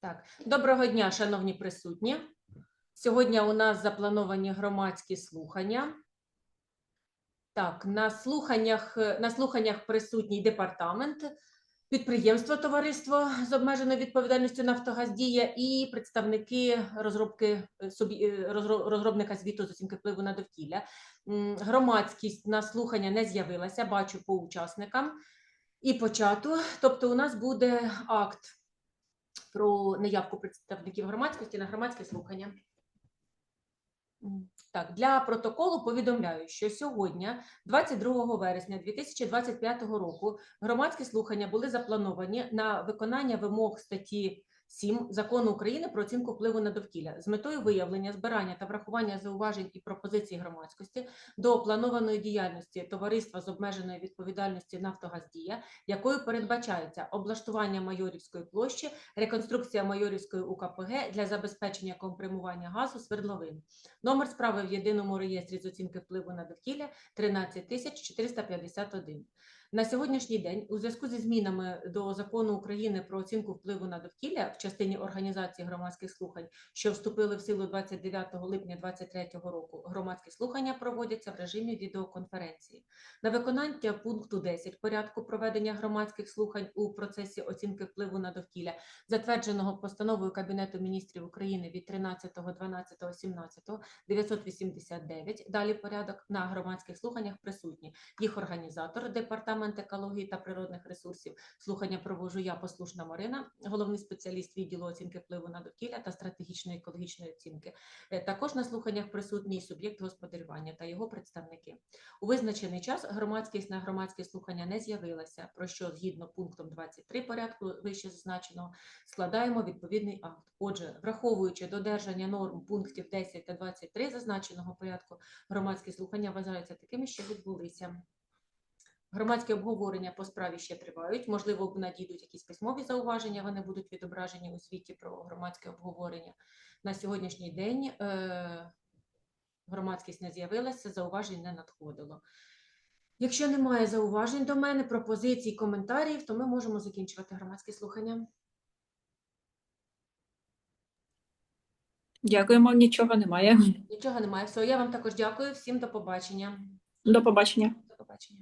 Так, доброго дня, шановні присутні. Сьогодні у нас заплановані громадські слухання. Так, на слуханнях, на слуханнях присутній департамент, підприємство товариство з обмеженою відповідальністю Нафтогаздія і представники розробки е, е, розробника звіту з оцінки впливу на довкілля. Громадськість на слухання не з'явилася, бачу по учасникам і по чату. Тобто, у нас буде акт про неявку представників громадськості на громадське слухання. Так, для протоколу повідомляю, що сьогодні, 22 вересня 2025 року, громадські слухання були заплановані на виконання вимог статті 7 Закону України про оцінку впливу на довкілля з метою виявлення, збирання та врахування зауважень і пропозицій громадськості до планованої діяльності товариства з обмеженою відповідальністю Нафтогаздія, якою передбачається облаштування майорівської площі реконструкція Майорівської УКПГ для забезпечення компримування газу свердловин. Номер справи в єдиному реєстрі з оцінки впливу на довкілля 13451. На сьогоднішній день, у зв'язку зі змінами до закону України про оцінку впливу на довкілля частині організації громадських слухань, що вступили в силу 29 липня 2023 року, громадські слухання проводяться в режимі відеоконференції. На виконання пункту 10 порядку проведення громадських слухань у процесі оцінки впливу на довкілля затвердженого постановою Кабінету міністрів України від 13.12.17 989. Далі порядок на громадських слуханнях присутні. Їх організатор, департамент екології та природних ресурсів. Слухання проводжу я, послушна Марина, головний спеціаліст відділу оцінки впливу на довкілля та стратегічної екологічної оцінки. Е, Також на слуханнях присутній суб'єкт господарювання та його представники. У визначений час громадськість на громадські слухання не з'явилася, про що згідно пунктом 23 порядку вище зазначеного складаємо відповідний акт. Отже, враховуючи додержання норм пунктів 10 та 23 зазначеного порядку, громадські слухання вважаються такими, що відбулися. Громадські обговорення по справі ще тривають. Можливо, надійдуть якісь письмові зауваження. Вони будуть відображені у звіті про громадське обговорення. На сьогоднішній день е, громадськість не з'явилася, зауважень не надходило. Якщо немає зауважень до мене, пропозицій, коментарів, то ми можемо закінчувати громадські слухання. Дякуємо, нічого немає. Нічого немає. Все, я вам також дякую. Всім до побачення. До побачення. До побачення.